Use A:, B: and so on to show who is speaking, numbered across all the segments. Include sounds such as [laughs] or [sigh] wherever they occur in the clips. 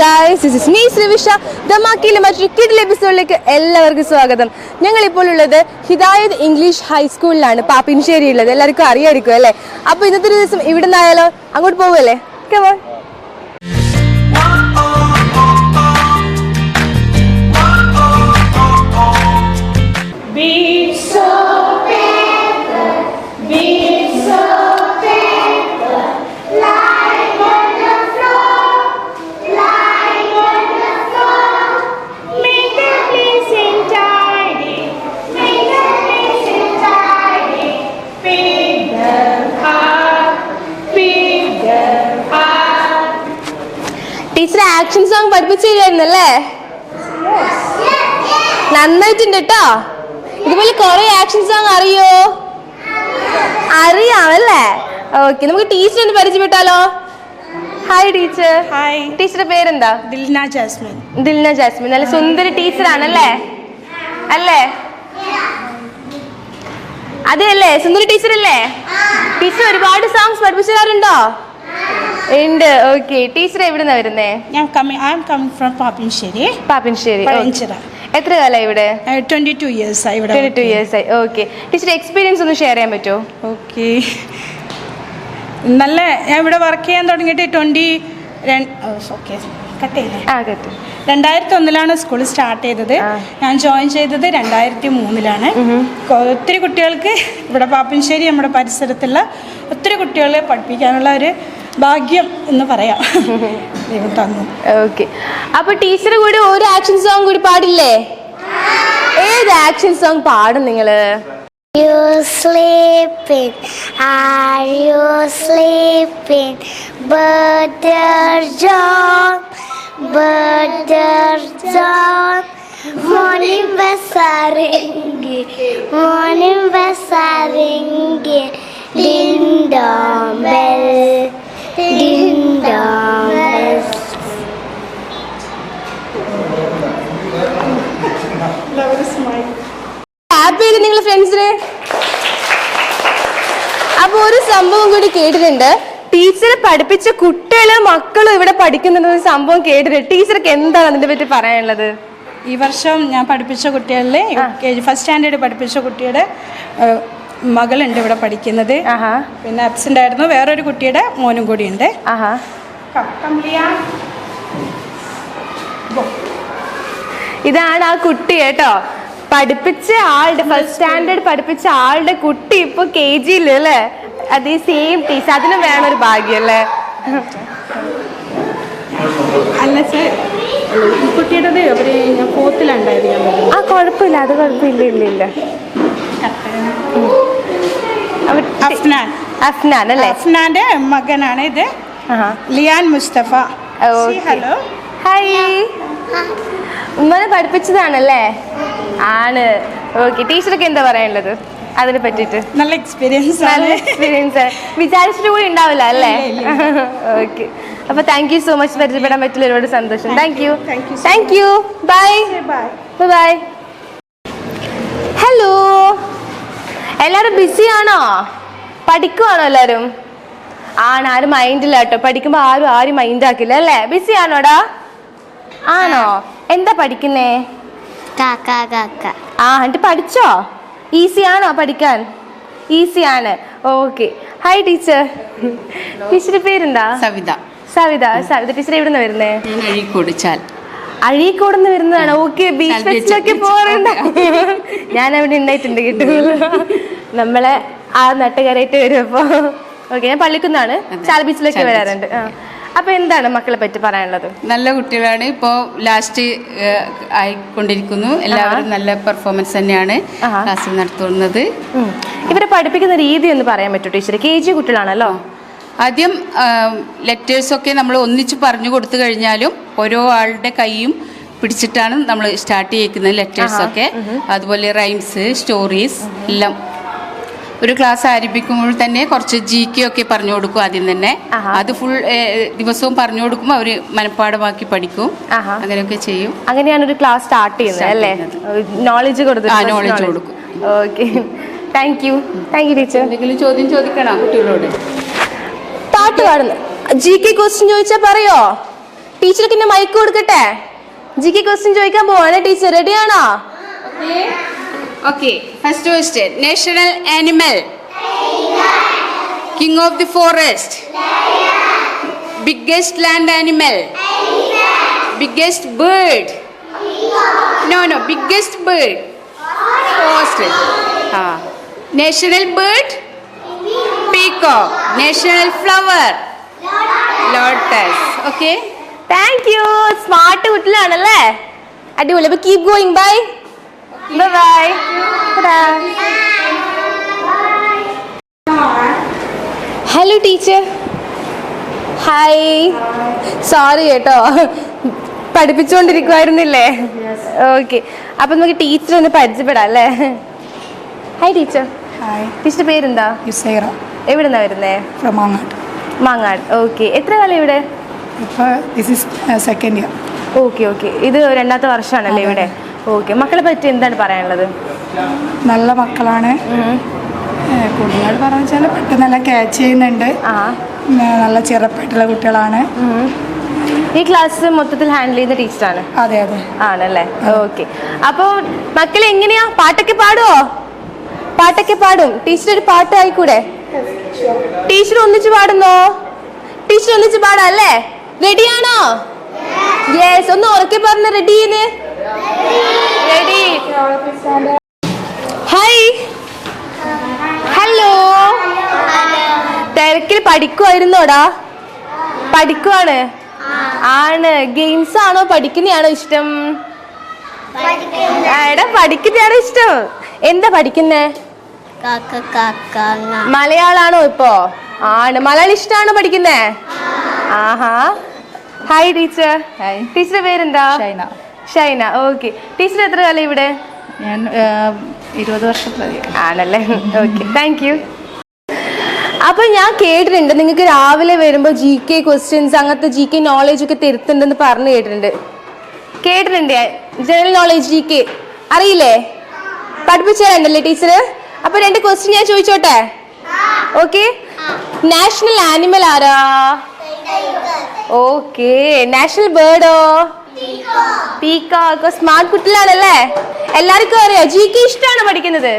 A: Guys this is me Srivisha ദമാക്കിയിലെ മറ്റൊരു കിഡിൽ എപ്പിസോഡിലേക്ക് എല്ലാവർക്കും സ്വാഗതം ഞങ്ങളിപ്പോൾ ഉള്ളത് ഹിദായത് ഇംഗ്ലീഷ് ഹൈസ്കൂളിലാണ് പാപ്പിൻശേരി ഉള്ളത് എല്ലാവർക്കും അറിയായിരിക്കും അല്ലേ അപ്പൊ ഇന്നത്തെ ഒരു ദിവസം ഇവിടെ നിന്നായാലോ അങ്ങോട്ട് പോകുമല്ലേ കേ
B: Be
A: ടീച്ചർ ആക്ഷൻ സോങ് പഠിപ്പിച്ചു തരുമായിരുന്നല്ലേ നന്നായിട്ടുണ്ട് കേട്ടോ ഇതുപോലെ കുറെ ആക്ഷൻ സോങ് അറിയോ അറിയാം അല്ലേ ഓക്കെ നമുക്ക് ടീച്ചർ ഒന്ന് പരിചയപ്പെട്ടാലോ ഹായ് ടീച്ചർ
B: ഹായ്
A: ടീച്ചറുടെ പേരെന്താ
B: ദിൽന ജാസ്മിൻ
A: ദിൽന ജാസ്മിൻ നല്ല സുന്ദരി ടീച്ചറാണല്ലേ അല്ലേ അതെ അല്ലേ സുന്ദരി ടീച്ചർ അല്ലേ ടീച്ചർ ഒരുപാട് സോങ്സ് പഠിപ്പിച്ചു തരാറുണ്ടോ ഉണ്ട് ഓക്കെ ടീച്ചർ എവിടുന്ന വരുന്നേ
B: ഞാൻ coming I'm coming from
A: Pappinisseri
B: Pappinisseri
A: എത്ര കാലമായി ഇവിടെ
B: ട്വന്റി ടു ഇയേഴ്സ് ആയി ഇവിടെ
A: ട്വന്റി ടു ഇയേഴ്സ് ആയി ഓക്കെ ടീച്ചർ എക്സ്പീരിയൻസ് ഒന്ന് ഷെയർ ചെയ്യാൻ പറ്റുമോ
B: ഓക്കെ നല്ല ഞാൻ ഇവിടെ വർക്ക് ചെയ്യാൻ തുടങ്ങിയിട്ട് ട്വന്റി ഓക്കെ കട്ട് ചെയ്തേ
A: ആ കട്ട്
B: രണ്ടായിരത്തി ഒന്നിലാണ് സ്കൂൾ സ്റ്റാർട്ട് ചെയ്തത് ഞാൻ ജോയിൻ ചെയ്തത് രണ്ടായിരത്തി മൂന്നിലാണ് ഒത്തിരി കുട്ടികൾക്ക് ഇവിടെ പാപ്പിൻശ്ശേരി നമ്മുടെ പരിസരത്തുള്ള ഒത്തിരി കുട്ടികളെ പഠിപ്പിക്കാനുള്ള ഒരു ഭാഗ്യം എന്ന് പറയാം ദൈവം തന്നു
A: ഓക്കെ അപ്പൊ ടീച്ചർ കൂടി ഒരു ആക്ഷൻ സോങ് കൂടി പാടില്ലേ ഏത് ആക്ഷൻ സോങ് പാടും നിങ്ങള്
C: You sleeping? Are you sleeping? Brother John, Brother John, morning basaringi, morning basaringi, ding dong bell. Ding dong
A: bells. Happy ഫ്രണ്ട്സിന് അപ്പൊ ഒരു സംഭവം കൂടി കേട്ടിട്ടുണ്ട് ടീച്ചർ പഠിപ്പിച്ച കുട്ടികളും മക്കളും ഇവിടെ പഠിക്കുന്നുണ്ട് സംഭവം കേട്ടിട്ട് ടീച്ചർക്ക് എന്താണ് അതിനെ പറ്റി പറയാനുള്ളത്
B: ഈ വർഷം ഞാൻ പഠിപ്പിച്ച കുട്ടികളിലെ ഫസ്റ്റ് സ്റ്റാൻഡേർഡ് പഠിപ്പിച്ച കുട്ടിയുടെ മകളുണ്ട് ഇവിടെ പഠിക്കുന്നത് പിന്നെ അബ്സെന്റ് ആയിരുന്നു വേറൊരു കുട്ടിയുടെ മോനും കൂടി
A: ഉണ്ട് ഇതാണ് ആ കുട്ടി കേട്ടോ പഠിപ്പിച്ച ആളുടെ ഫസ്റ്റ് സ്റ്റാൻഡേർഡ് പഠിപ്പിച്ച ആളുടെ കുട്ടി ഇപ്പൊ കെ ജിയിൽ അല്ലേ അത് സെയിം ടീച്ചർ അതിനും വേണൊരു ഭാഗ്യം അല്ലേ
B: അല്ല സാർ ഞാൻ
A: ആ കുഴപ്പമില്ല അത് കുഴപ്പമില്ല ഇല്ല ഇല്ല
B: അഫ്നാൻ
A: അഫ്നാൻ അല്ലേ
B: അഫ്നാന്റെ മകനാണ് ഇത് ലിയാൻ മുസ്തഫ ഹലോ
A: ഹായ് ഉമ്മനെ പഠിപ്പിച്ചതാണല്ലേ ആണ് ഓക്കെ ടീച്ചർക്ക് എന്താ പറയാനുള്ളത് അതിനെ പറ്റിട്ട്
B: നല്ല എക്സ്പീരിയൻസ്
A: നല്ല എക്സ്പീരിയൻസ് വിചാരിച്ചിട്ട് കൂടി ഉണ്ടാവില്ല അല്ലേ ഓക്കെ അപ്പൊ താങ്ക് യു സോ മച്ച് പരിചയപ്പെടാൻ പറ്റില്ല ഒരുപാട് സന്തോഷം
B: thank you
A: thank you
B: bye
A: bye hello എല്ലാരും ബിസിയാണോ പഠിക്കുവാണോ എല്ലാരും ആണ് ആരും മൈൻഡില്ല കേട്ടോ പഠിക്കുമ്പോ ആരും ആരും മൈൻഡ് ആക്കില്ല അല്ലെ ബിസി ആണോടാ ആണോ എന്താ പഠിക്കുന്നേ ആ എന്നിട്ട് പഠിച്ചോ ഈസി ആണോ പഠിക്കാൻ ഈസി ആണ് ഓക്കെ ഹായ് ടീച്ചർ ടീച്ചറിന്റെ പേരെന്താ
D: സവിത
A: സവിത സവിത ടീച്ചർ എവിടെ നിന്ന് വരുന്നേ
D: അഴീക്കോട്
A: അഴീക്കോട് വരുന്നതാണ് ഓക്കെ ബീച്ച് ഫെസ്റ്റിലൊക്കെ പോകാറുണ്ട് ഞാൻ അവിടെ ഉണ്ടായിട്ടുണ്ട് കേട്ടോ നമ്മളെ ആ നട്ടുകരയിട്ട് വരുമ്പോ ഓക്കെ ഞാൻ പള്ളിക്കുന്നാണ് ചാൽ ബീച്ചിലൊക്കെ വരാറുണ്ട് അപ്പൊ എന്താണ് മക്കളെ പറ്റി പറയാനുള്ളത്
D: നല്ല കുട്ടികളാണ് ഇപ്പോ ലാസ്റ്റ് ആയിക്കൊണ്ടിരിക്കുന്നു എല്ലാവരും നല്ല പെർഫോമൻസ് തന്നെയാണ് ക്ലാസ്സിൽ നടത്തുന്നത്
A: ഇവരെ പഠിപ്പിക്കുന്ന രീതി ഒന്ന് പറയാൻ പറ്റൂ ടീച്ചർ കെ ജി കുട്ടികളാണല്ലോ
D: ആദ്യം ലെറ്റേഴ്സൊക്കെ നമ്മൾ ഒന്നിച്ച് പറഞ്ഞു കൊടുത്തു കഴിഞ്ഞാലും ഓരോ ആളുടെ കൈയും പിടിച്ചിട്ടാണ് നമ്മൾ സ്റ്റാർട്ട് ചെയ്യിക്കുന്നത് ലെറ്റേഴ്സൊക്കെ അതുപോലെ റൈംസ് സ്റ്റോറീസ് എല്ലാം ഒരു ക്ലാസ് ആരംഭിക്കുമ്പോൾ തന്നെ കുറച്ച് ജി കെ ഒക്കെ പറഞ്ഞു കൊടുക്കും ആദ്യം തന്നെ അത് ഫുൾ ദിവസവും പറഞ്ഞു കൊടുക്കും അവര് മനഃപ്പാടമാക്കി പഠിക്കും അങ്ങനെയൊക്കെ ചെയ്യും
A: അങ്ങനെയാണ് ഒരു ക്ലാസ് സ്റ്റാർട്ട് ചെയ്യുന്നത് അല്ലേ നോളജ്
D: കൊടുക്കും നോളജ് കൊടുക്കും
A: okay thank you thank you teacher
D: എന്തെങ്കിലും ചോദ്യം ചോദിക്കണം കുട്ടികളോട്
A: പാട്ട് പാടുന്നു ജി കെ ക്വസ്റ്റ്യൻ ചോദിച്ചാ പറയോ ടീച്ചർക്ക് എന്നെ മൈക്ക് കൊടുക്കട്ടെ ജി കെ ക്വസ്റ്റ്യൻ ചോദിക്കാൻ പോവാണ് ടീച്ചർ റെഡി ആണോ
D: okay first question national animal king of the forest biggest land animal biggest bird no no biggest bird forest ആ national bird mango national flower lotus okay
A: thank you smart കുട്ടിലാണല്ലേ അടിപൊളി അപ്പൊ keep going bye bye hello teacher hi sorry കേട്ടോ പഠിപ്പിച്ചുകൊണ്ടിരിക്കുവായിരുന്നില്ലേ okay അപ്പം നമുക്ക് teacher ഒന്ന് പരിചയപ്പെടാം അല്ലേ ഹായ് ടീച്ചർ ടീച്ചറുടെ പേരെന്താ
B: യുസൈറ
A: എവിടുന്നാ വരുന്നേ
B: ഫ്രം മാങ്ങാട്
A: മാങ്ങാട് ഓക്കെ എത്ര കാലം ഇവിടെ
B: ഇപ്പോൾ this is second year
A: okay okay ഇത് രണ്ടാമത്തെ വർഷമാണല്ലേ ഇവിടെ ഓക്കെ മക്കളെ പറ്റി എന്താണ് പറയാനുള്ളത്
B: നല്ല മക്കളാണ് കുട്ടികൾ പറഞ്ഞു വെച്ചാൽ പെട്ടെന്നെല്ലാം ക്യാച്ച് ചെയ്യുന്നുണ്ട് നല്ല ചെറുപ്പായിട്ടുള്ള കുട്ടികളാണ്
A: ഈ ക്ലാസ് മൊത്തത്തിൽ ഹാൻഡിൽ ചെയ്യുന്ന ടീച്ചറാണ്
B: അതെ അതെ
A: ആണല്ലേ ഓക്കെ അപ്പോൾ മക്കളെ എങ്ങനെയാ പാട്ടൊക്കെ പാടുവോ പാട്ടൊക്കെ പാടും ടീച്ചർ ഒരു പാട്ടായിക്കൂടെ ടീച്ചർ ഒന്നിച്ച് പാടുന്നോ ടീച്ചർ ഒന്നിച്ച് പാടാം അല്ലേ റെഡിയാണോ യെസ് ഒന്ന് ഉറക്കി പറഞ്ഞ റെഡി റെഡി ഹായ് ഹലോ തിരക്കിൽ പഠിക്കുമായിരുന്നോടാ പഠിക്കുവാണ് ആണ് ഗെയിംസ് ആണോ പഠിക്കുന്നതാണോ ഇഷ്ടം എടാ പഠിക്കുന്നതാണോ ഇഷ്ടം എന്താ പഠിക്കുന്നേ മലയാളാണോ ഇപ്പോ ആണ് മലയാളം ഇഷ്ടമാണോ പഠിക്കുന്നേ ആഹാ ഹായ് ടീച്ചർ ടീച്ചറുടെ പേരെന്താ
E: ഷൈന
A: ഷൈന ഓക്കെ ടീച്ചർ എത്ര കാലം ഇവിടെ
E: ഞാൻ ഇരുപത് വർഷം
A: ആണല്ലേ ഓക്കെ താങ്ക് യു അപ്പൊ ഞാൻ കേട്ടിട്ടുണ്ട് നിങ്ങൾക്ക് രാവിലെ വരുമ്പോൾ ജി കെ ക്വസ്റ്റ്യൻസ് അങ്ങനത്തെ ജി കെ നോളേജ് ഒക്കെ തരുത്തുണ്ടെന്ന് പറഞ്ഞു കേട്ടിട്ടുണ്ട് കേട്ടിട്ടുണ്ട് ജനറൽ നോളേജ് ജി കെ അറിയില്ലേ പഠിപ്പിച്ചു തരണ്ടല്ലേ അപ്പൊ രണ്ട് ക്വസ്റ്റ്യൻ ഞാൻ ചോദിച്ചോട്ടെ ഓക്കെ നാഷണൽ ആനിമൽ ആരാ ഓക്കെ നാഷണൽ ബേർഡോ സ്മാർട്ട് കുട്ടികളാണല്ലേ എല്ലാവർക്കും അറിയോ ജി കെ ഇഷ്ടമാണ് പഠിക്കുന്നത്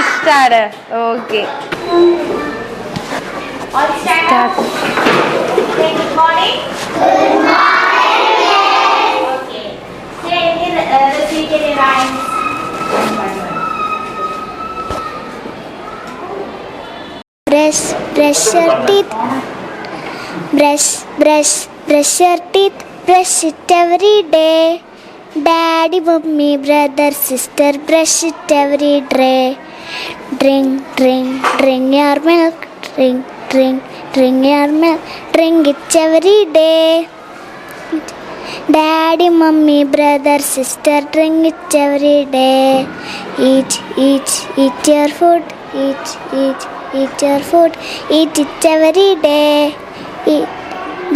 A: ഇഷ്ടാണ് okay
C: Okay. Say it in, uh, repeat it in Brush your teeth. Brush your teeth. Brush it every day. Daddy, mommy, brother, sister, brush it every day. Drink your milk. Drink your milk. Drink it every day. Daddy, mommy, brother, sister, drink it every day. Eat your food. Eat eat your food, eat it every day. Eat.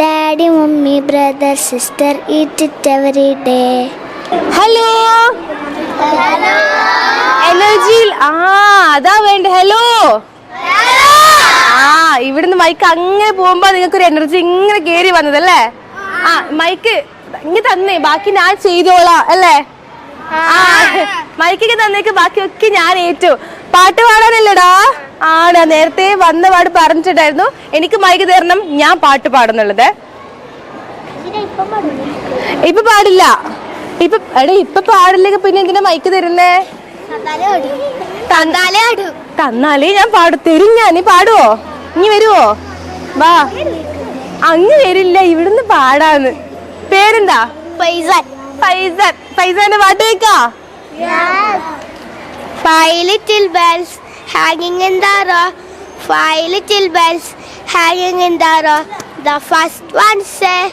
C: Daddy, mommy, brother, sister, eat it every day.
A: Hello. Hello. Energy. Ah, that hello ആ ഇവിടുന്ന് mic അങ്ങനെ പോകുമ്പോ നിങ്ങൾക്ക് ഒരു energy ഇങ്ങനെ കേറി വന്നതല്ലേ ആ മൈക്ക് ഇങ്ങനെ തന്നേ ബാക്കി ഞാൻ ചെയ്തോളാം അല്ലേ ആ മൈക്കൊക്കെ തന്നേക്ക് ബാക്കിയൊക്കെ ഞാൻ ഏറ്റു പാട്ട് പാടാനല്ലേടാ ആണ് നേരത്തെ വന്ന പാട് പറഞ്ഞിട്ടുണ്ടായിരുന്നു എനിക്ക് മൈക്ക് തരണം ഞാൻ പാട്ട് പാടുന്നുള്ളത് ഇപ്പൊ പാടില്ല ഇപ്പൊ എടാ ഇപ്പൊ പാടില്ലെങ്കിൽ പിന്നെ എന്തിനാ മൈക്ക് തരുന്നേ തന്നാലേ ഞാൻ പാടും തരും ഞാൻ നീ പാടുവോ ഇനി വരുവോ വാ അങ്ങ് വരില്ല ഇവിടുന്ന് പാടാന്ന് പേരെന്താ
C: പൈസ
A: പൈസ പൈസ പാട്ട് കേക്കാ
C: പൈലറ്റിൽ bells hanging in the row. Five little bells hanging in the row. The first one say,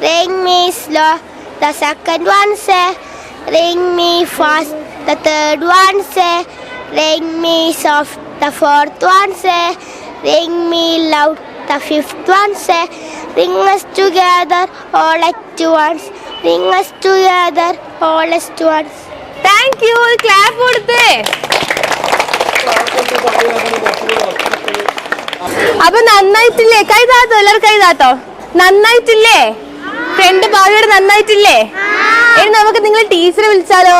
C: ring me slow. The second one say, ring me fast. The third one say, ring me soft. The fourth one say, ring me loud. The fifth one say, ring us together all at once. Ring us together all at once.
A: Thank you clap കൊടുത്തേ അപ്പൊ നന്നായിട്ടില്ലേ കൈ താത്തോ എല്ലാവരും കൈ താത്തോ നന്നായിട്ടില്ലേ front ഭാവിയോട് നന്നായിട്ടില്ലേ ഇനി നമുക്ക് നിങ്ങൾ ടീച്ചറെ വിളിച്ചാലോ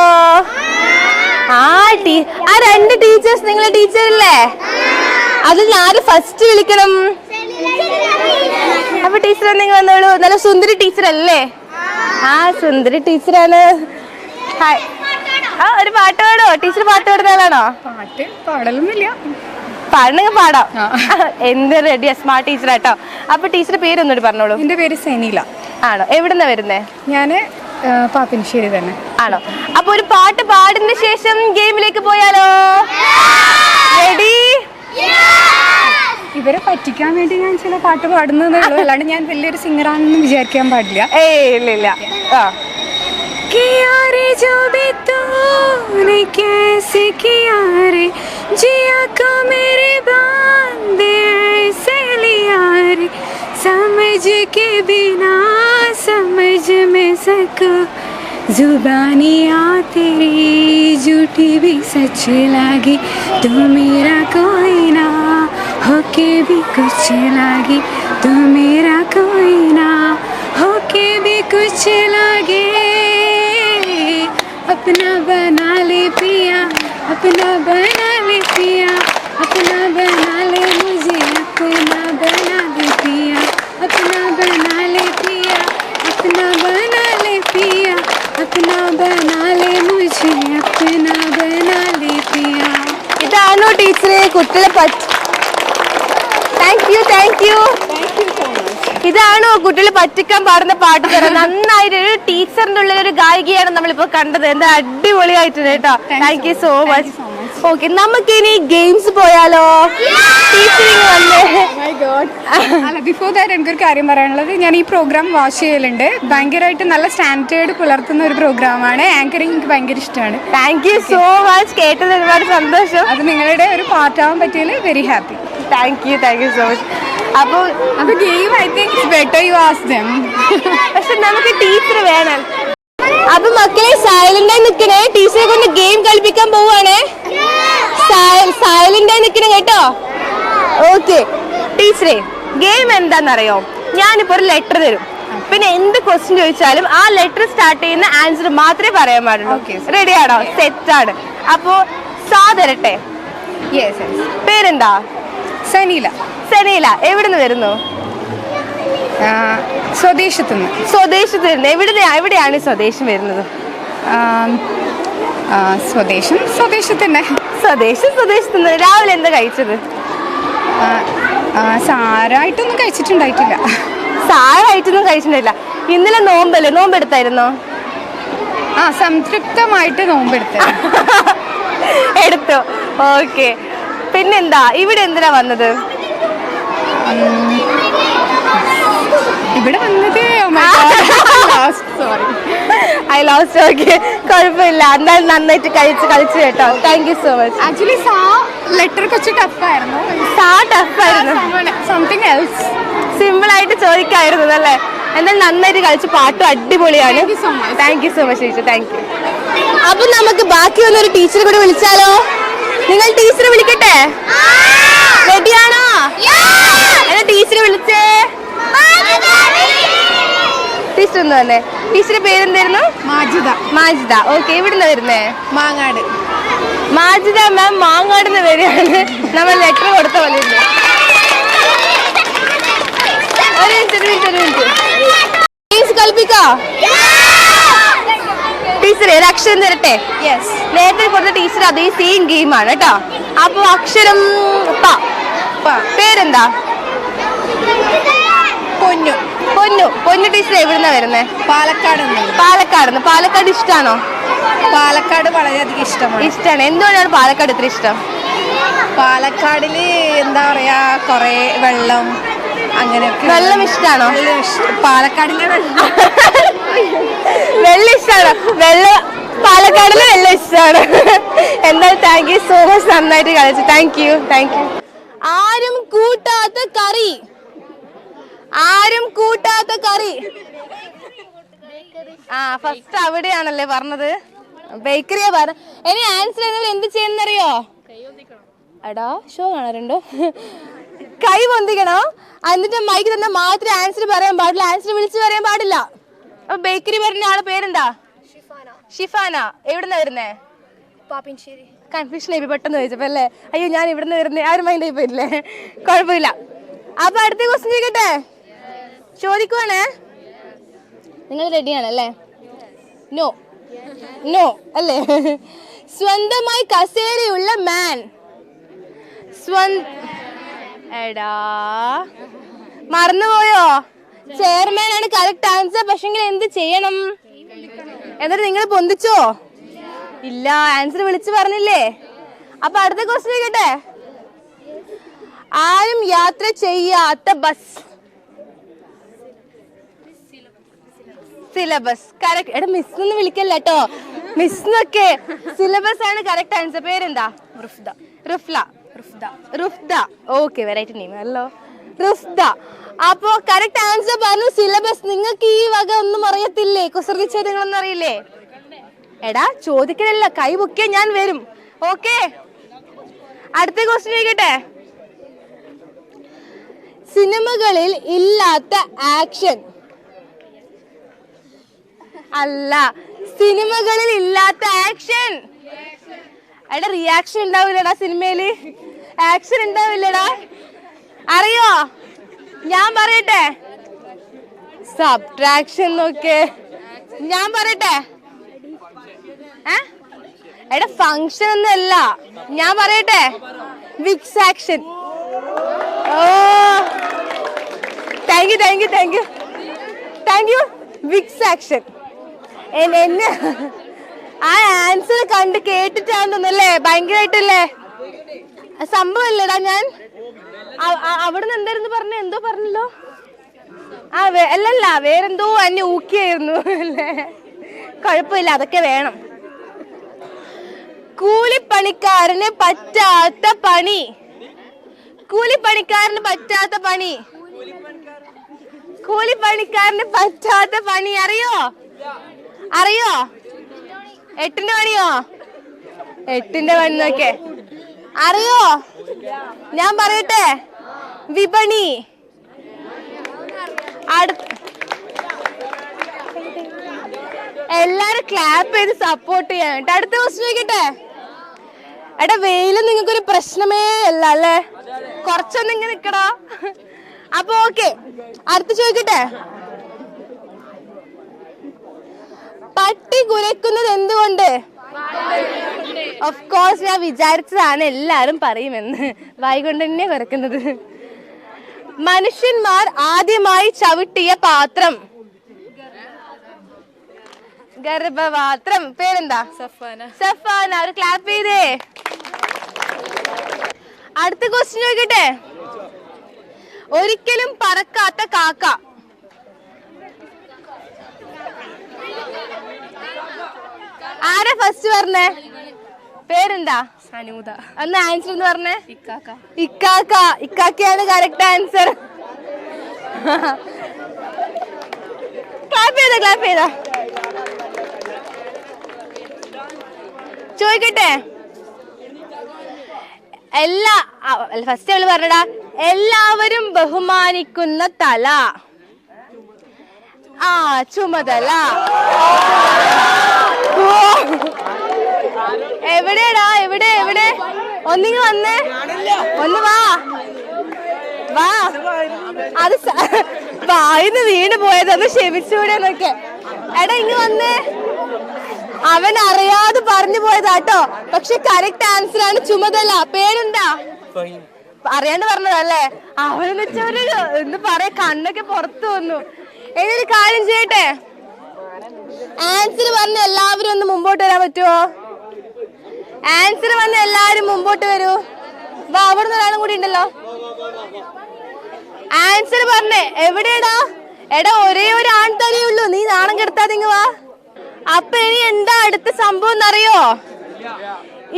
A: ആ ടീ ആ രണ്ട് ടീച്ചേഴ്സ് നിങ്ങളെ ടീച്ചറല്ലേ അതിൽ ആര് ഫസ്റ്റ് വിളിക്കണം അപ്പൊ ടീച്ചറെ നിങ്ങൾ വന്നോളൂ നല്ല സുന്ദരി ടീച്ചർ അല്ലേ ആ സുന്ദരി ടീച്ചറാണ് ഹായ് ആ ഒരു പാട്ട് പാടോ ടീച്ചർ പാട്ട് പാടുന്ന
E: പാട്ട് പാടലൊന്നുമില്ല
A: പാടണെങ്കിൽ പാടാം എന്ത് റെഡി സ്മാർട്ട് ടീച്ചർ കേട്ടോ അപ്പൊ ടീച്ചർ പേര് ഒന്നുകൂടി പറഞ്ഞോളൂ
E: എന്റെ പേര് സെനീല
A: ആണോ എവിടുന്ന വരുന്നേ
E: ഞാന് പാപ്പിനിശ്ശേരി തന്നെ
A: ആണോ അപ്പൊ ഒരു പാട്ട് പാടിന് ശേഷം ഗെയിമിലേക്ക് പോയാലോ റെഡി
E: ഇവരെ പറ്റിക്കാൻ വേണ്ടി ഞാൻ ചില പാട്ട് പാടുന്നതേ ഉള്ളൂ അല്ലാണ്ട് ഞാൻ വലിയൊരു സിംഗറാണെന്ന് വിചാരിക്കാൻ പാടില്ല
A: ഏയ് ഇല്ല ഇല്ല ആ
E: किया रे जो भी तूने कैसे किया रे जिया को मेरे बांधे ऐसे लिया रे समझ के बिना समझ में सको जुबानिया तेरी झूठी भी सच लागी तू मेरा कोई ना होके भी कुछ लागी तू मेरा कोई ना होके भी कुछ लागे अपना बना ले पिया अपना बना ले पिया अपना बना ले मुझे अपना बना ले पिया अपना बना ले पिया अपना बना ले पिया अपना बना ले मुझे अपना बना ले पिया
A: ഇതാണോ ടീച്ചറെ കുട്ടികളെ പറ്റ താങ്ക് യു താങ്ക് യു ഇതാണ് കുട്ടികൾ പറ്റിക്കാൻ പാടുന്ന പാട്ട് നന്നായിട്ട് ഒരു ടീച്ചറിന്റെ ഉള്ളിൽ ഒരു ഗായികയാണ് നമ്മളിപ്പോ കണ്ടത് എന്താ അടിപൊളിയായിട്ടുണ്ട് കേട്ടോ thank you so much okay നമുക്ക് ഇനി ഗെയിംസ് പോയാലോ
E: ബിഫോർ ദാറ്റ് oh എനിക്കൊരു കാര്യം പറയാനുള്ളത് ഞാൻ ഈ പ്രോഗ്രാം വാച്ച് ചെയ്യലുണ്ട് ഭയങ്കരമായിട്ട് നല്ല സ്റ്റാൻഡേർഡ് പുലർത്തുന്ന ഒരു പ്രോഗ്രാമാണ് ആങ്കറിങ് എനിക്ക് ഭയങ്കര ഇഷ്ടമാണ്
A: താങ്ക് യു സോ മച്ച് കേട്ടത് ഒരുപാട് സന്തോഷം
E: അത് നിങ്ങളുടെ ഒരു പാർട്ടാവാൻ പറ്റിയതിൽ very happy
A: thank you thank you so much അപ്പോൾ
E: അപ്പോൾ game I think better you as them
A: പക്ഷെ നമുക്ക് ടീച്ചർ വേണം അപ്പൊ മക്കളെ സൈലന്റ് ആയി നിൽക്കണേ ടീച്ചറെ കൊണ്ട് ഗെയിം കളിപ്പിക്കാൻ പോവാണേ സൈലന്റ് ആയി നിൽക്കണം കേട്ടോ ഓക്കെ ടീച്ചറെ ഗെയിം എന്താണെന്നറിയോ ഞാനിപ്പോ ഒരു ലെറ്റർ തരും പിന്നെ എന്ത് ക്വസ്റ്റ്യൻ ചോദിച്ചാലും ആ ലെറ്റർ സ്റ്റാർട്ട് ചെയ്യുന്ന ആൻസർ മാത്രമേ പറയാൻ പാടുള്ളൂ റെഡിയാണോ ആണ് അപ്പോ സാ തരട്ടെ പേരെന്താ
E: സനീല
A: സനീല എവിടുന്ന് വരുന്നു
E: സ്വദേശത്തുനിന്ന്
A: സ്വദേശത്ത് വരുന്നു എവിടുന്ന് എവിടെയാണ് സ്വദേശം വരുന്നത്
E: സ്വദേശം സ്വദേശത്തന്നെ
A: സ്വദേശം സ്വദേശത്തുനിന്ന് രാവിലെ എന്താ കഴിച്ചത്
E: സാരായിട്ടൊന്നും കഴിച്ചിട്ടുണ്ടായിട്ടില്ല
A: സാരായിട്ടൊന്നും കഴിച്ചിട്ടില്ല ഇന്നലെ നോമ്പല്ലേ നോമ്പെടുത്തായിരുന്നോ
E: ആ സംതൃപ്തമായിട്ട് നോമ്പെടുത്ത
A: എടുത്തു ഓക്കെ പിന്നെന്താ ഇവിടെ എന്തിനാ വന്നത്
E: ഇവിടെ വന്നത് സോറി
A: ഐ ലോസ്റ്റ് ഓക്കെ കുഴപ്പമില്ല എന്തായാലും നന്നായിട്ട് കഴിച്ച് കളിച്ചു കേട്ടോ thank you so much
E: actually സാ ലെറ്റർ കുറച്ച് ടഫായിരുന്നു
A: സാ ടഫായിരുന്നു
E: സംതിങ് എൽസ്
A: സിമ്പിൾ ആയിട്ട് ചോദിക്കായിരുന്നു അല്ലേ എന്തായാലും നന്നായിട്ട് കളിച്ച് പാട്ടും അടിപൊളിയാണ്
E: thank you so much
A: teacher thank you അപ്പം നമുക്ക് ബാക്കി വന്നൊരു ടീച്ചർ കൂടെ വിളിച്ചാലോ നിങ്ങൾ ടീച്ചറെ വിളിക്കട്ടെ റെഡിയാണോ എന്നാ ടീച്ചറെ വിളിച്ചേ ടീച്ചർ ഒന്ന് തന്നെ ടീച്ചറെ പേരെന്തായിരുന്നു
E: മാജിദ
A: മാജിദ ഓക്കെ എവിടുന്ന വരുന്നേ
E: മാങ്ങാട്
A: മാജിദ മാം മാങ്ങാട് നിന്ന് വരികയാണ് നമ്മൾ ലെറ്റർ കൊടുത്ത പോലെ ഒരു മിനിറ്റ് ഒരു മിനിറ്റ് ടീച്ചറെ ഒരു അക്ഷരം തരട്ടെ നേരത്തെ കൊടുത്ത ടീച്ചർ അതേ സെയിം ഗെയിമാണ് കേട്ടോ അപ്പോൾ അക്ഷരം പ പേരെന്താ
E: പൊന്നു
A: പൊന്നു പൊന്നു ടീച്ചർ എവിടുന്ന വരുന്നേ
E: പാലക്കാട്
A: പാലക്കാട് പാലക്കാട് ഇഷ്ടമാണോ
E: പാലക്കാട് വളരെയധികം ഇഷ്ടമാണ്
A: ഇഷ്ടമാണ് എന്തുകൊണ്ടാണ് പാലക്കാട് ഇത്ര ഇഷ്ടം
E: പാലക്കാടില് എന്താ പറയാ കുറേ വെള്ളം അങ്ങനെ
A: വെള്ളം
E: ഇഷ്ടമാണോ പാലക്കാടിലെ വെള്ളം
A: വെള്ളം ഇഷ്ടമാണോ വെള്ളം പാലക്കാടിലെ വെള്ളം ഇഷ്ടമാണ് ഓൾമോസ്റ്റ് നന്നായിട്ട് കളിച്ചു താങ്ക് യു താങ്ക് യു ആരും കൂട്ടാത്ത കറി ആരും കൂട്ടാത്ത കറി ആ ഫസ്റ്റ് അവിടെയാണല്ലേ പറഞ്ഞത് ബേക്കറിയാ പറഞ്ഞ ഇനി ആൻസർ ചെയ്തവർ എന്ത് ചെയ്യുന്നറിയോ അടാ ഷോ കാണാറുണ്ടോ കൈ പൊന്തിക്കണോ എന്നിട്ട് മൈക്ക് തന്നെ മാത്രമേ ആൻസർ പറയാൻ പാടില്ല ആൻസർ വിളിച്ചു പറയാൻ പാടില്ല അപ്പൊ ബേക്കറി പറഞ്ഞ ആളെ പേരെന്താ ഷിഫാന എവിടുന്നാ വരുന്നേ
C: പാപ്പിൻശ്ശേരി
A: കൺഫ്യൂഷൻ ആയി പെട്ടെന്ന് ചോദിച്ചപ്പോ അല്ലേ അയ്യോ ഞാൻ ഇവിടുന്ന് വരുന്നേ ആ ഒരു മൈൻഡ് ആയി പോയില്ലേ കുഴപ്പമില്ല അപ്പൊ അടുത്ത ക്വസ്റ്റ്യൻ ചോദിക്കട്ടെ ചോദിക്കുവാണേ നിങ്ങൾ റെഡിയാണ് അല്ലേ നോ നോ അല്ലേ സ്വന്തമായി കസേരയുള്ള മാൻ എടാ മറന്നുപോയോ ചെയർമാൻ ആണ് കറക്റ്റ് ആൻസർ പക്ഷെങ്കിൽ എന്ത് ചെയ്യണം എന്നിട്ട് നിങ്ങൾ പൊന്തിച്ചോ ഇല്ല ആൻസർ വിളിച്ചു പറഞ്ഞില്ലേ അപ്പൊ അടുത്ത ക്വസ്റ്റ്യൻ കേട്ടെ ആരും യാത്ര ചെയ്യാത്ത ബസ് സിലബസ് കറക്റ്റ് എടാ മിസ് എന്ന് വിളിക്കല്ല കേട്ടോ മിസ് എന്നൊക്കെ സിലബസ് ആണ് കറക്റ്റ് ആൻസർ പേരെന്താ Rufda Rufla Rufda Rufda okay variety name hello Rufda അപ്പോ കറക്റ്റ് ആൻസർ പറഞ്ഞു സിലബസ് നിങ്ങൾക്ക് ഈ വക ഒന്നും അറിയത്തില്ലേ കുസൃതി നിങ്ങളൊന്നും അറിയില്ലേ എടാ ചോദിക്കലല്ല കൈ പൊക്കിയ ഞാൻ വരും ഓക്കെ അടുത്ത ക്വസ്റ്റ്യൻ ചോദിക്കട്ടെ സിനിമകളിൽ ഇല്ലാത്ത ആക്ഷൻ അല്ല സിനിമകളിൽ ഇല്ലാത്ത ആക്ഷൻ എടാ റിയാക്ഷൻ ഉണ്ടാവില്ലടാ സിനിമയില് ആക്ഷൻ ഉണ്ടാവില്ലടാ അറിയോ ഞാൻ പറയട്ടെ സബ്ട്രാക്ഷൻ നോക്കേ ഞാൻ പറയട്ടെ ഏ എടാ ഒന്നും അല്ല ഞാൻ പറയട്ടെ Vicks action oh thank you thank you thank you thank you Vicks action എന്നെ ആ ആൻസർ കണ്ട് കേട്ടിട്ടാണെന്നല്ലേ ഭയങ്കരമായിട്ടല്ലേ സംഭവം സംഭവല്ലേടാ ഞാൻ അവിടെ നിന്ന് എന്തായിരുന്നു പറഞ്ഞു എന്തോ പറഞ്ഞല്ലോ ആ അല്ലല്ല വേറെന്തോ അന്നെ ഊക്കിയായിരുന്നു അല്ലേ കുഴപ്പമില്ല അതൊക്കെ വേണം കൂലിപ്പണിക്കാരന് പറ്റാത്ത പണി കൂലിപ്പണിക്കാരന് പറ്റാത്ത പണി കൂലിപ്പണിക്കാരന് പറ്റാത്ത പണി അറിയോ അറിയോ എട്ടിന്റെ പണിയോ എട്ടിന്റെ പണി നോക്കെ അറിയോ ഞാൻ പറയട്ടെ വിപണി അടുത്ത എല്ലാരും ക്ലാപ്പ് ചെയ്ത് സപ്പോർട്ട് ചെയ്യാൻ വേണ്ടി അടുത്ത ക്വസ്റ്റ്യൻ ചോദിക്കട്ടെ എടാ വെയില് നിങ്ങൾക്കൊരു പ്രശ്നമേ അല്ല അല്ലേ കൊറച്ചൊന്നും ഇങ്ങനെ നിക്കടാ അപ്പൊ ഓക്കെ അടുത്ത് ചോദിക്കട്ടെ പട്ടി കുരക്കുന്നത് എന്തുകൊണ്ട് ഓഫ് കോഴ്സ് ഞാൻ വിചാരിച്ചതാണ് എല്ലാരും പറയുമെന്ന് വൈകൊണ്ട് തന്നെ കുരക്കുന്നത് മനുഷ്യന്മാർ ആദ്യമായി ചവിട്ടിയ പാത്രം ഗർഭപാത്രം പേരെന്താ സഫാന സഫാന ഒരു ക്ലാപ്പ് ചെയ്തേ അടുത്ത ക്വസ്റ്റ്യൻ ചോദിക്കട്ടെ ഒരിക്കലും പറക്കാത്ത കാക്ക ആരാ ഫസ്റ്റ് പറഞ്ഞേ പേരെന്താ സനൂത അന്ന് ആൻസർ എന്ന് പറഞ്ഞേ ഇക്കാക്ക ഇക്കാക്കയാണ് കറക്റ്റ് ആൻസർ ക്ലാപ്പ് ചെയ്ത ക്ലാപ്പ് ചെയ്ത ചോദിക്കട്ടെ എല്ലാ ഫസ്റ്റ് അവള് പറഞ്ഞടാ എല്ലാവരും ബഹുമാനിക്കുന്ന തല ആ ചുമതല എവിടെടാ എവിടെ എവിടെ ഒന്നിങ്ങ് വന്നേ ഒന്ന് വാ വാ അത് വായിന്ന് വീണ് പോയതൊന്ന് ക്ഷമിച്ചൂടെ എന്നൊക്കെ എടാ ഇങ്ങ് വന്നേ അവൻ അറിയാതെ പറഞ്ഞു പോയതാട്ടോ പക്ഷെ കറക്റ്റ് ആൻസർ ആണ് ചുമതല പേരുണ്ടാ അറിയാണ്ട് പറഞ്ഞതല്ലേ അവനെന്ന് വെച്ചവര് എന്ന് പറയാ കണ്ണൊക്കെ പുറത്തു വന്നു ഏതൊരു കാര്യം ചെയ്യട്ടെ ആൻസർ പറഞ്ഞ എല്ലാവരും ഒന്ന് മുമ്പോട്ട് വരാൻ പറ്റുമോ ആൻസർ വന്ന എല്ലാവരും മുമ്പോട്ട് വരൂ വാ അവിടെ നിന്ന് ഒരാളും കൂടി ഉണ്ടല്ലോ ആൻസർ പറഞ്ഞേ എവിടെടാ എടാ ഒരേ ഒരു ആൺ തനിയുള്ളൂ നീ നാണം കെടുത്താതിങ്ങ് വാ അപ്പൊ ഇനി എന്താ അടുത്ത സംഭവം എന്നറിയോ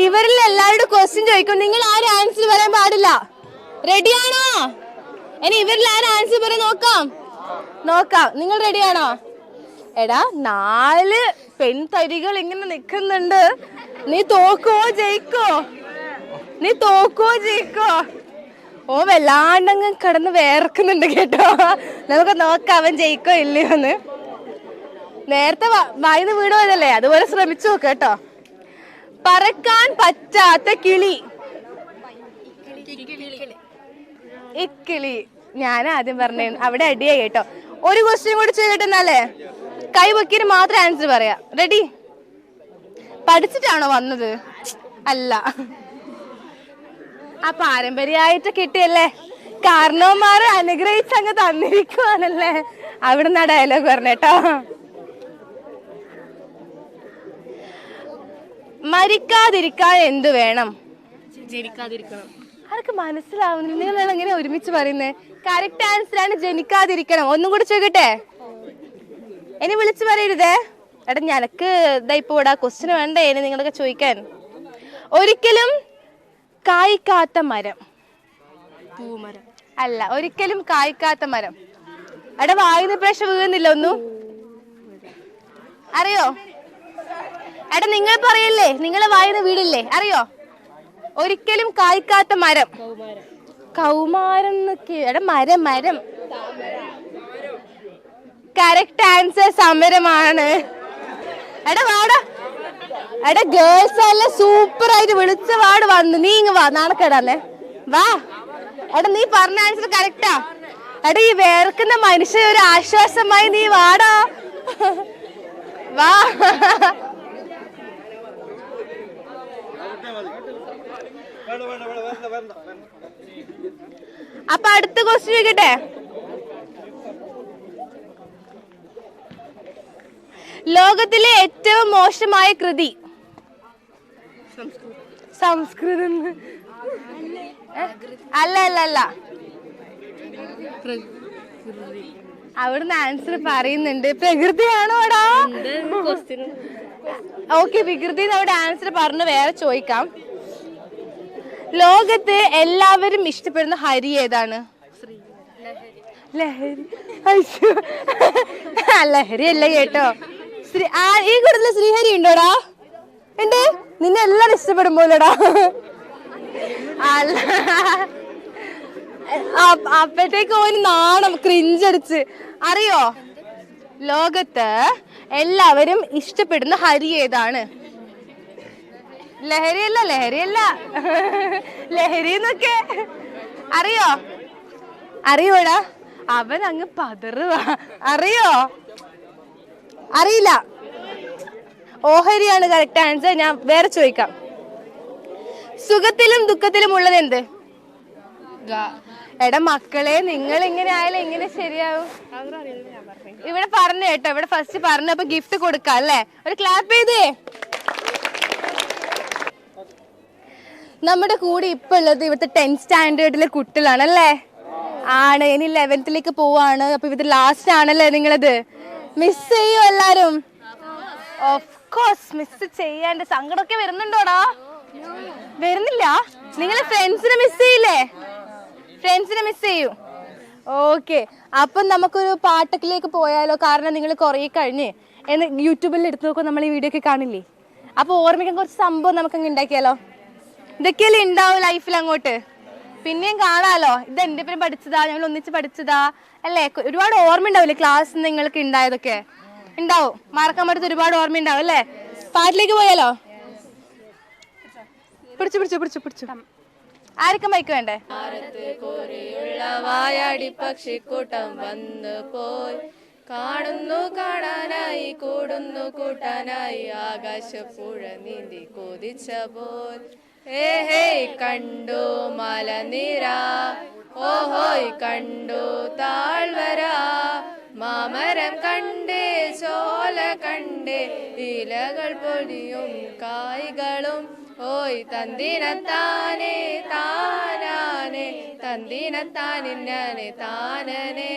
A: ഇവരിൽ എല്ലാവരുടെ ക്വസ്റ്റ്യൻ ചോദിക്കും നിങ്ങൾ ആരും ആൻസർ പറയാൻ പാടില്ല റെഡിയാണോ ഇനി ഇവരിൽ ആരും ആൻസർ പറയാൻ നോക്കാം നോക്കാം നിങ്ങൾ റെഡിയാണോ എടാ നാല് പെൺതരികൾ ഇങ്ങനെ നിക്കുന്നുണ്ട് നീ തോക്കോ ജയിക്കോ നീ തോക്കോ ജയിക്കോ ഓ വല്ലാണ്ടങ്ങ് കിടന്ന് വേർക്കുന്നുണ്ട് കേട്ടോ നമുക്ക് നോക്കാം അവൻ ജയിക്കോ ഇല്ലയോന്ന് നേരത്തെ വായിന്ന് വീട് പോയതല്ലേ അതുപോലെ ശ്രമിച്ചു നോക്ക് കേട്ടോ പറക്കാൻ പറ്റാത്ത കിളി ഇക്കിളി ഞാൻ ആദ്യം പറഞ്ഞു അവിടെ അടിയായി കേട്ടോ ഒരു ക്വസ്റ്റ്യൻ കൂടി ചെയ്തിട്ട് കൈ വെക്കിന് മാത്രം ആൻസർ പറയാ റെഡി പഠിച്ചിട്ടാണോ വന്നത് അല്ല ആ പാരമ്പര്യമായിട്ട് കിട്ടിയല്ലേ കാരണവന്മാർ അനുഗ്രഹിച്ചങ്ങ് തന്നിരിക്കുവാണല്ലേ അവിടുന്ന് ആ ഡയലോഗ് പറഞ്ഞേട്ടോ മരിക്കാതിരിക്കാൻ എന്ത് വേണം
E: ജനിക്കാതിരിക്കണം
A: ആർക്ക് മനസ്സിലാവുന്നില്ല നിങ്ങളാണ് എങ്ങനെ ഒരുമിച്ച് പറയുന്നത് കറക്റ്റ് ആൻസർ ആണ് ജനിക്കാതിരിക്കണം ഒന്നും കൂടി ചോദിക്കട്ടെ എന്നെ വിളിച്ചു പറയരുതേ എടാ ഞനക്ക് ഇതാ ഇപ്പൊ ഇവിടെ ക്വസ്റ്റിന് വേണ്ടേ എന്നെ നിങ്ങളൊക്കെ ചോദിക്കാൻ ഒരിക്കലും കായ്ക്കാത്ത മരം അല്ല ഒരിക്കലും കായ്ക്കാത്ത മരം എടാ വായുന്ന പ്രശ്നം വീഴുന്നില്ല ഒന്നും അറിയോ എടാ നിങ്ങൾ പറയല്ലേ നിങ്ങളെ വായന വീടില്ലേ അറിയോ ഒരിക്കലും കായ്ക്കാത്ത മരം കൗമാരം എടാ മരം മരം കറക്റ്റ് ആൻസർ സമരമാണ് എടാ വാടാ എടാ ഗേൾസ് എല്ലാം സൂപ്പർ ആയിട്ട് വിളിച്ച വാട് വന്നു നീ ഇങ്ങ് വാ നാണക്കേടാന്നേ വാ എടാ നീ പറഞ്ഞ ആൻസർ കറക്റ്റാ എടാ ഈ വേർക്കുന്ന മനുഷ്യ ഒരു ആശ്വാസമായി നീ വാടാ വാ അപ്പൊ അടുത്ത ക്വസ്റ്റ്യൻ ചോദിക്കട്ടെ ലോകത്തിലെ ഏറ്റവും മോശമായ കൃതി സംസ്കൃതം അല്ല അല്ല അല്ല അവിടുന്ന് ആൻസർ പറയുന്നുണ്ട് പ്രകൃതിയാണോ ഓക്കെ വികൃതി നമ്മുടെ ആൻസർ പറഞ്ഞു വേറെ ചോദിക്കാം ലോകത്ത് എല്ലാവരും ഇഷ്ടപ്പെടുന്ന ഹരി ഏതാണ് ലഹരി [laughs] ലഹരി അല്ല കേട്ടോ ശ്രീ ആ ഈ കൂടുതൽ ശ്രീഹരി ഉണ്ടോടാ ഉണ്ട് നിന്നെ എല്ലാരും ഇഷ്ടപ്പെടും പോലെടാ [laughs] അല്ല അപ്പോഴത്തേക്ക് ഓന് നാണം ക്രിഞ്ചടിച്ച് അറിയോ ലോകത്ത് എല്ലാവരും ഇഷ്ടപ്പെടുന്ന ഹരി ഏതാണ് ലഹരിയല്ല ലഹരിയല്ല ലഹരി എന്നൊക്കെ അറിയോ അറിയോടാ അവൻ അങ്ങ് പതറുവാ അറിയോ അറിയില്ല ഓഹരിയാണ് കറക്റ്റ് ആൻസർ ഞാൻ വേറെ ചോദിക്കാം സുഖത്തിലും ദുഃഖത്തിലും ഉള്ളത് എന്ത് എടാ മക്കളെ നിങ്ങൾ ഇങ്ങനെ ആയാലും ഇങ്ങനെ ശരിയാവും ഇവിടെ പറഞ്ഞു കേട്ടോ ഇവിടെ ഫസ്റ്റ് പറഞ്ഞു ഗിഫ്റ്റ് കൊടുക്കാം അല്ലേ ഒരു ക്ലാപ്പ് ചെയ്തേ നമ്മുടെ കൂടെ ഇപ്പൊ ഉള്ളത് ഇവിടുത്തെ ടെൻത്ത് സ്റ്റാൻഡേർഡിലെ കുട്ടികളാണല്ലേ ആണ് ഇനി ലെവൻത്തിലേക്ക് പോവാണ് അപ്പൊ ഇവിടുത്തെ ലാസ്റ്റ് ആണല്ലേ നിങ്ങളത് മിസ് ചെയ്യൂ എല്ലാരും ഓഫ് കോഴ്സ് മിസ് ചെയ്യാണ്ട് സങ്കടമൊക്കെ വരുന്നുണ്ടോടാ വരുന്നില്ല നിങ്ങൾ ഫ്രണ്ട്സിനെ മിസ് ചെയ്യില്ലേ ഫ്രണ്ട്സിനെ മിസ് ചെയ്യൂ ഓക്കെ അപ്പം നമുക്കൊരു പാട്ടക്കിലേക്ക് പോയാലോ കാരണം നിങ്ങൾ കുറേ കഴിഞ്ഞ് എന്ന് യൂട്യൂബിൽ എടുത്തു നോക്കുമ്പോൾ നമ്മൾ ഈ വീഡിയോ ഒക്കെ കാണില്ലേ അപ്പോൾ ഓർമ്മിക്കാൻ കുറച്ച് സംഭവം നമുക്കങ്ങ് ഉണ്ടാക്കിയാലോ ഇതൊക്കെയല്ലേ ഉണ്ടാവും ലൈഫിൽ അങ്ങോട്ട് പിന്നെയും കാണാലോ ഇത് എൻ്റെ പേര് പഠിച്ചതാ ഞങ്ങൾ ഒന്നിച്ച് പഠിച്ചതാ അല്ലേ ഒരുപാട് ഓർമ്മ ഉണ്ടാവില്ലേ ക്ലാസ് നിങ്ങൾക്ക് ഉണ്ടായതൊക്കെ ഉണ്ടാവും മറക്കാൻ പറ്റത്ത് ഒരുപാട് ഓർമ്മ ഉണ്ടാവും അല്ലേ പാട്ടിലേക്ക് പോയാലോ പിടിച്ചു പിടിച്ചു പിടിച്ചു പിടിച്ചു ആർക്കും മൈക്ക് വേണ്ടേ
F: വായാടി പക്ഷിക്കൂട്ടം വന്നു പോയി കാണുന്നു കാണാനായി കൂടുന്നു കൂട്ടാനായി ആകാശപ്പുഴ നീന്തി കൊതിച്ച പോൽ ഹേയ് കണ്ടു മലനിര ഓഹോയ് കണ്ടു താഴ്വര മാമരം കണ്ടേ ചോല കണ്ടേ ഇലകൾ പൊടിയും കായ്കളും ഓയ് തന്തിനത്താനെ താനാനെ തന്തിനത്താനിന്നാനെ താനനെ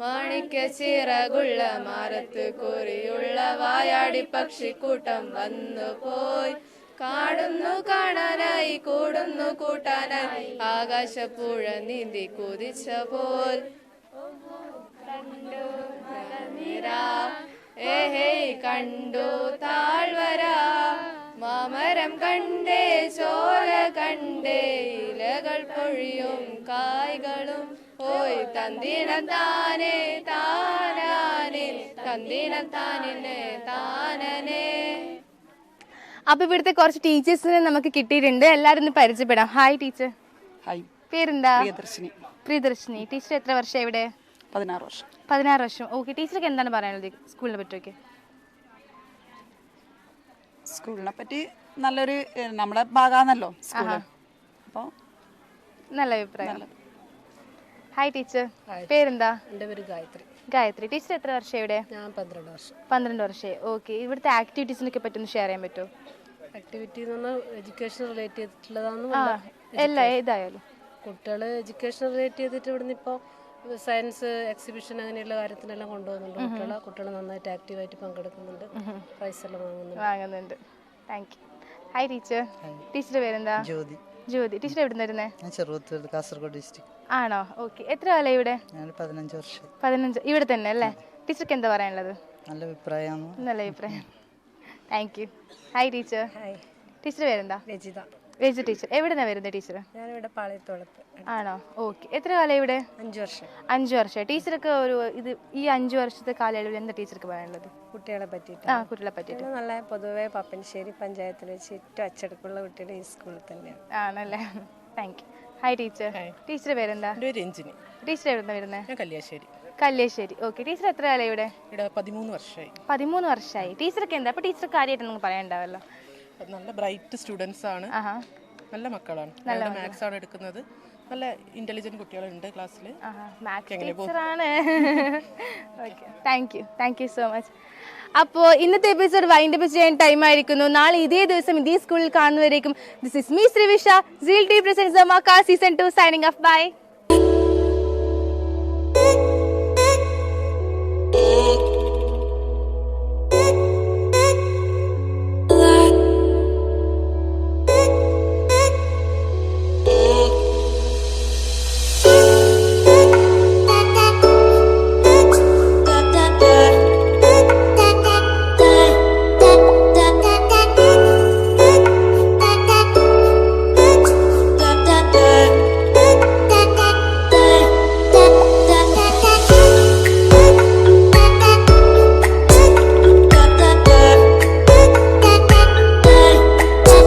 F: മാണിക്ക ചിറകുള്ള മരത്ത് കുറിയുള്ള വായാടി പക്ഷിക്കൂട്ടം വന്നു പോയി കാടുന്നു കാണാനായി കൂടുന്നു കൂട്ടാനായി ആകാശപ്പുഴ നീന്തി കുതിച്ച പോൽ കണ്ടു താഴ്വര മാമരം കണ്ടേ ചോര കണ്ടേ ഇലകൾ പൊഴിയും കായ്കളും ഓയ് തന്തിനം താനേ താനാനെ തന്തിനം താനിനെ താനനെ
A: അപ്പോൾ ഇവിടുത്തെ കുറച്ച് ടീച്ചേഴ്സിനെ നമുക്ക് കിട്ടിയിട്ടുണ്ട് എല്ലാരും പരിചയപ്പെടാം ഹായ് ടീച്ചർ
G: ഹായ്
A: പേരെന്താ
G: പ്രിയദർശിനി
A: പ്രിയദർശിനി ടീച്ചർ എത്ര വർഷം ഇവിടെ
G: പതിനാറ് വർഷം
A: പതിനാറ് വർഷം ഓക്കെ ടീച്ചർക്ക് എന്താണ് പറയാനുള്ളത് സ്കൂളിനെ പറ്റിയൊക്കെ
G: സ്കൂളിനെ പറ്റി നല്ലൊരു നമ്മുടെ ഭാഗമാണല്ലോ സ്കൂള് അപ്പോൾ
A: നല്ല അഭിപ്രായം ഹായ് ടീച്ചർ പേരെന്താ
H: എന്റെ പേര് ഗായത്രി
A: ഗായത്രി ടീച്ചർ എത്ര വർഷം ഇവിടെ
H: ഞാൻ പന്ത്രണ്ട് വർഷം
A: പന്ത്രണ്ട് വർഷമായി ഓക്കെ ഇവിടുത്തെ ആക്ടിവിറ്റീസിനൊക്കെ പറ്റുന്ന ഷെയർ ചെയ്യാൻ പറ്റുമോ
H: ആക്ടിവിറ്റി എഡ്യൂക്കേഷൻ റിലേറ്റ് ചെയ്തിട്ടുള്ളതാണെന്ന്
A: എല്ലാ ഇതായാലും
H: കുട്ടികൾ എഡ്യൂക്കേഷൻ റിലേറ്റ് ചെയ്തിട്ട് ഇവിടുന്ന് ഇപ്പോൾ സയൻസ് എക്സിബിഷൻ അങ്ങനെയുള്ള കാര്യത്തിനെല്ലാം കൊണ്ടുപോകുന്നുണ്ട് കുട്ടികളെ കുട്ടികൾ നന്നായിട്ട് ആക്റ്റീവായിട്ട് പങ്കെടുക്കുന്നുണ്ട് പ്രൈസെല്ലാം വാങ്ങുന്നുണ്ട്
A: വാങ്ങുന്നുണ്ട് thank you hi teacher teacher പേരെന്താ
I: ജ്യോതി
A: ജ്യോതി ടീച്ചർ എവിടെ നിന്നിരുന്നേ
I: ഞാൻ ചെറുപത്തൂർ കാസർഗോഡ് ഡിസ്ട്രിക്ട്
A: ആണോ ഓക്കെ എത്ര കാലം ഇവിടെ
I: ഞാൻ പതിനഞ്ച് വർഷം
A: പതിനഞ്ച് ഇവിടെ തന്നെ അല്ലേ ടീച്ചർക്ക് എന്താ പറയാനുള്ളത്
I: നല്ല അഭിപ്രായമാണ്
A: നല്ല അഭിപ്രായം thank you hi teacher teacher പേരെന്താ
H: രചിത
A: രജ ടീച്ചർ എവിടെന്നാ വരുന്നത് ടീച്ചർ
H: ഞാനിവിടെ പാളയത്തോളത്ത്
A: ആണോ ഓക്കെ എത്ര കാലം ഇവിടെ
H: അഞ്ചു വർഷം
A: അഞ്ചു വർഷം ടീച്ചർക്ക് ഒരു ഇത് ഈ അഞ്ചു വർഷത്തെ കാലയളവിൽ എന്താ ടീച്ചർക്ക് പറയാനുള്ളത്
H: കുട്ടികളെ പറ്റിയിട്ട്
A: ആ കുട്ടികളെ പറ്റിയിട്ട്
H: നല്ല പൊതുവെ പപ്പൻശ്ശേരി പഞ്ചായത്തിൽ വെച്ച് ഏറ്റവും അച്ചടക്കമുള്ള കുട്ടിയുടെ ഈ സ്കൂളിൽ തന്നെയാണ്
A: ആണല്ലേ താങ്ക് യു ഹായ് ടീച്ചർ ടീച്ചറുടെ പേരെന്താ
J: രഞ്ജിനി
A: ടീച്ചർ എവിടെന്നാ വരുന്നത്
J: കല്യാശ്ശേരി
A: കല്യാശ്ശേരി ഓക്കെ ടീച്ചർ എത്ര കാലം ഇവിടെ
J: ഇവിടെ പതിമൂന്ന് വർഷമായി
A: പതിമൂന്ന് വർഷമായി ടീച്ചർക്ക് എന്താ അപ്പോൾ ടീച്ചർ കാര്യമായിട്ട് നിങ്ങൾക്ക് പറയാനുണ്ടാവല്ലോ
J: നല്ല ബ്രൈറ്റ് സ്റ്റുഡൻസ് ആണ് നല്ല മക്കളാണ് നല്ല മാത്സ് ആണ് എടുക്കുന്നത് നല്ല ഇന്റലിജന്റ് കുട്ടികളുണ്ട് ക്ലാസ്സിൽ
A: താങ്ക് യു സോ മച്ച് അപ്പോൾ ഇന്നത്തെ എപ്പിസോഡ് വൈൻഡ് അപ്പ് ചെയ്യാൻ ടൈം ആയിരിക്കുന്നു നാളെ ഇതേ ദിവസം ഇതേ സ്കൂളിൽ കാണുന്നവരേക്കും this is me Srivisha seal T presence season two signing off bye